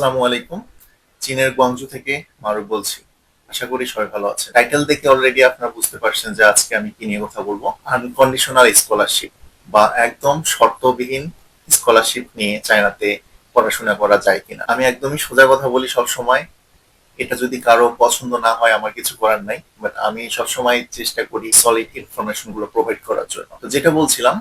আসসালামু আলাইকুম। চীনের গুয়াংজু থেকে মারুফ বলছি। আশা করি সবাই ভালো আছে। টাইটেল দেখে অলরেডি আপনারা বুঝতে পারছেন যে আজকে আমি কি নিয়ে কথা বলব। আনকন্ডিশনাল স্কলারশিপ বা একদম শর্তবিহীন স্কলারশিপ নিয়ে চায়নাতে পড়াশোনা করা যায় কিনা। আমি একদমই সোজা কথা বলি সব সময় এটা যদি কারও পছন্দ না হয়, আমার কিছু করার নাই। বাট আমি সবসময় চেষ্টা করি সলিড ইনফরমেশনগুলো প্রোভাইড করার জন্য। তো যেটা বলছিলাম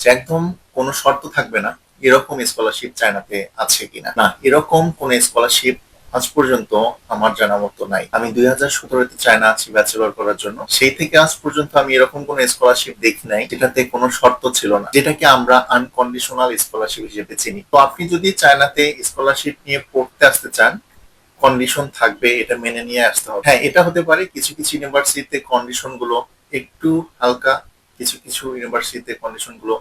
যে একদম কোনো শর্ত থাকবে না এরকম স্কলারশিপ চায়নাতে আছে কিনা? না, এরকম কোন স্কলারশিপ আজ পর্যন্ত আমার জানা মতো নাই। আমি দুই হাজার সতেরোতে চায়না আছি ব্যাচেলর করার জন্য। সেই থেকে আজ পর্যন্ত আমি এরকম কোন স্কলারশিপ দেখি নাই, যেটাতে কোনো শর্ত ছিল না, যেটাকে আমরা আনকন্ডিশনাল স্কলারশিপ হিসেবে চিনি। তো আপনি যদি চায়নাতে স্কলারশিপ নিয়ে পড়তে আসতে চান কন্ডিশন থাকবে, এটা মেনে নিয়ে আসতে হবে। হ্যাঁ এটা হতে পারে কিছু কিছু ইউনিভার্সিটিতে কন্ডিশনগুলো একটু হালকা, কিছু কিছু ইউনিভার্সিটিতে কন্ডিশনগুলো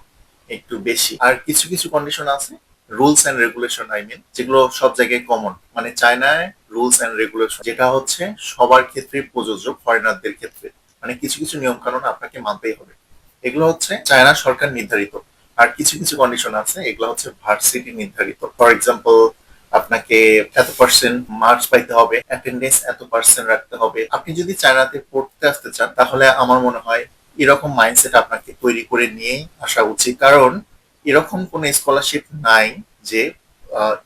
একটু বেশি। আর কিছু কিছু কন্ডিশন আছে rules and regulation I mean যেগুলো সব জায়গায় কমন মানে চায়নায় রুলস এন্ড রেগুলেশন যেটা হচ্ছে সবার ক্ষেত্রে প্রযোজ্য ফরেনারদের ক্ষেত্রে। মানে কিছু কিছু নিয়ম কানুন আপনাকে মানতেই হবে। এগুলো হচ্ছে চায়না সরকার নির্ধারিত। আর কিছু কিছু কন্ডিশন আছে, এগুলো হচ্ছে ভার্সিটি নির্ধারিত। ফর এক্সাম্পল আপনাকে এত পার্সেন্ট মার্কস পাইতে হবে অ্যাটেন্ডেন্স এত পার্সেন্ট রাখতে হবে। আপনি যদি চায়নাতে পড়তে আসতে চান, তাহলে আমার মনে হয় এরকম মাইন্ডসেট আপনাকে তৈরি করে নিয়েই আসা উচিত। কারণ এরকম কোনো স্কলারশিপ নাই যে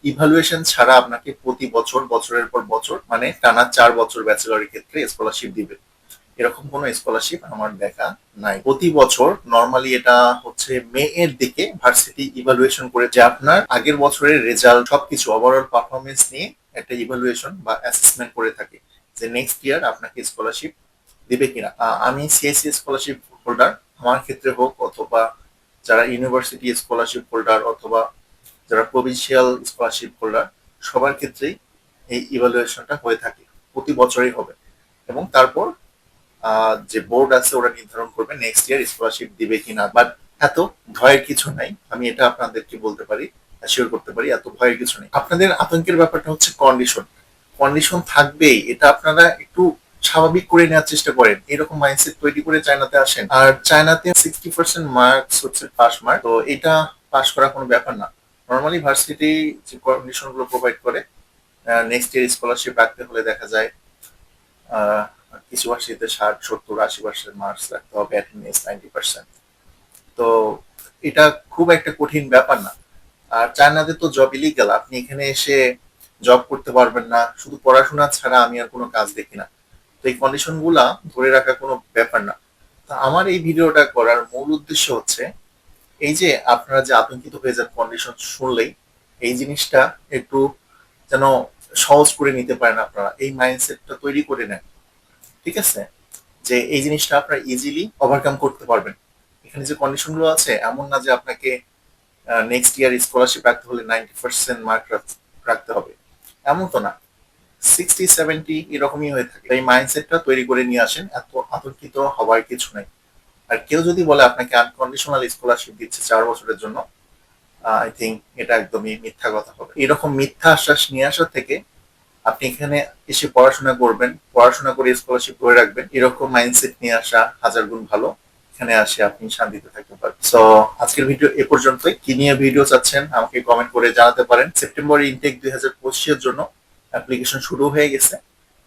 ইভালুয়েশন ছাড়া আপনাকে প্রতি বছর, বছরের পর বছর মানে টানা চার বছর ব্যাচেলরের ক্ষেত্রে স্কলারশিপ দিবে। এরকম কোনো স্কলারশিপ আমার দেখা নাই। প্রতি বছর নর্মালি এটা হচ্ছে মে এর দিকে ভার্সিটি ইভালুয়েশন করে যে আপনার আগের বছরের রেজাল্ট সবকিছু ওভারঅল পারফরমেন্স নিয়ে একটা ইভালুয়েশন বা অ্যাসেসমেন্ট করে থাকে যে নেক্সট ইয়ার আপনাকে স্কলারশিপ দিবে কিনা? আমি সিএসসি স্কলারশিপ হোল্ডার আমার ক্ষেত্রে হোক অথবা যারা ইউনিভার্সিটি স্কলারশিপ হোল্ডার অথবা যারা প্রভিন্সিয়াল স্কলারশিপ হোল্ডার সবার ক্ষেত্রেই এই ইভালুয়েশনটা হয়ে থাকে, প্রতি বছরই হবে। এবং তারপর যে বোর্ড আছে ওরা নির্ধারণ করবে নেক্সট ইয়ার স্কলারশিপ দিবে কিনা। বাট এত ভয়ের কিছু নাই, আমি এটা আপনাদেরকে বলতে পারি শিওর করতে পারি, এত ভয়ের কিছু নেই। আপনাদের আতঙ্কের ব্যাপারটা হচ্ছে কন্ডিশন কন্ডিশন থাকবেই, এটা আপনারা একটু স্বাভাবিক করে নেওয়ার চেষ্টা করেন। এরকম মাইন্ডসেট তৈরি করে চায়নাতে আসেন। আর চায়নাতে সিক্সটি পার্সেন্ট মার্কস হচ্ছে পাস মার্ক তো এটা পাস করা কোনো ব্যাপার না। নর্মালি ভার্সিটি যে কন্ডিশনগুলো প্রোভাইড করে নেক্সট ইয়ার স্কলারশিপ রাখতে হলে দেখা যায় কিছু ভার্সিটিতে ষাট, সত্তর, আশি পার্সেন্ট মার্কস রাখতে হবে অ্যাটেন্ডেন্স নাইনটি পার্সেন্ট তো এটা খুব একটা কঠিন ব্যাপার না। আর চায়নাতে তো জব ইলিগাল আপনি এখানে এসে জব করতে পারবেন না। শুধু পড়াশোনা ছাড়া আমি আর কোনো কাজ দেখি না। এই কন্ডিশনগুলা ধরে রাখা কোনো ব্যাপার না। তা আমার এই ভিডিওটা করার মূল উদ্দেশ্য হচ্ছে, এই যে আপনারা যে আতঙ্কিত হয়ে যান কন্ডিশন শুনলেই, এই জিনিসটা একটু যেন সহজ করে নিতে পারেন আপনারা, এই মাইন্ডসেটটা তৈরি করে নেন। ঠিক আছে? যে এই জিনিসটা আপনারা ইজিলি ওভারকাম করতে পারবেন। এখানে যে কন্ডিশনগুলো আছে, এমন না যে আপনাকে নেক্সট ইয়ার স্কলারশিপ রাখতে হলে নাইনটি পার্সেন্ট মার্ক রাখতে হবে। এমন তো না। সিক্সটি সেভেন্টি এরকমই হয়ে থাকে। এই মাইন্ডসেটটা তৈরি করে নিয়ে আসেন, এত আতঙ্কিত হওয়ার কিছু নাই। আর কেউ যদি বলে আপনাকে আনকন্ডিশনাল স্কলারশিপ দিচ্ছে চার বছরের জন্য আই থিঙ্ক এটা একদমই মিথ্যা কথা হবে। এরকম মিথ্যা আশ্বাস নিয়ে আসা থেকে আপনি এখানে এসে পড়াশোনা করবেন, পড়াশোনা করে স্কলারশিপ ধরে রাখবেন, এরকম মাইন্ডসেট নিয়ে আসা হাজার গুণ ভালো। এখানে আসে আপনি শান্তিতে থাকতে পারেন সো আজকের ভিডিও এ পর্যন্তই। কি নিয়ে ভিডিও চাচ্ছেন আমাকে কমেন্ট করে জানাতে পারেন। সেপ্টেম্বর ইনটেক দুই হাজার পঁচিশের জন্য অ্যাপ্লিকেশন শুরু হয়ে গেছে।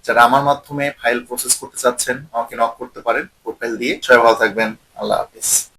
যারা আমার মাধ্যমে ফাইল প্রসেস করতে চাচ্ছেন, আমাকে নক করতে পারেন প্রোফাইল দিয়ে। সবাই ভালো থাকবেন। আল্লাহ হাফিজ।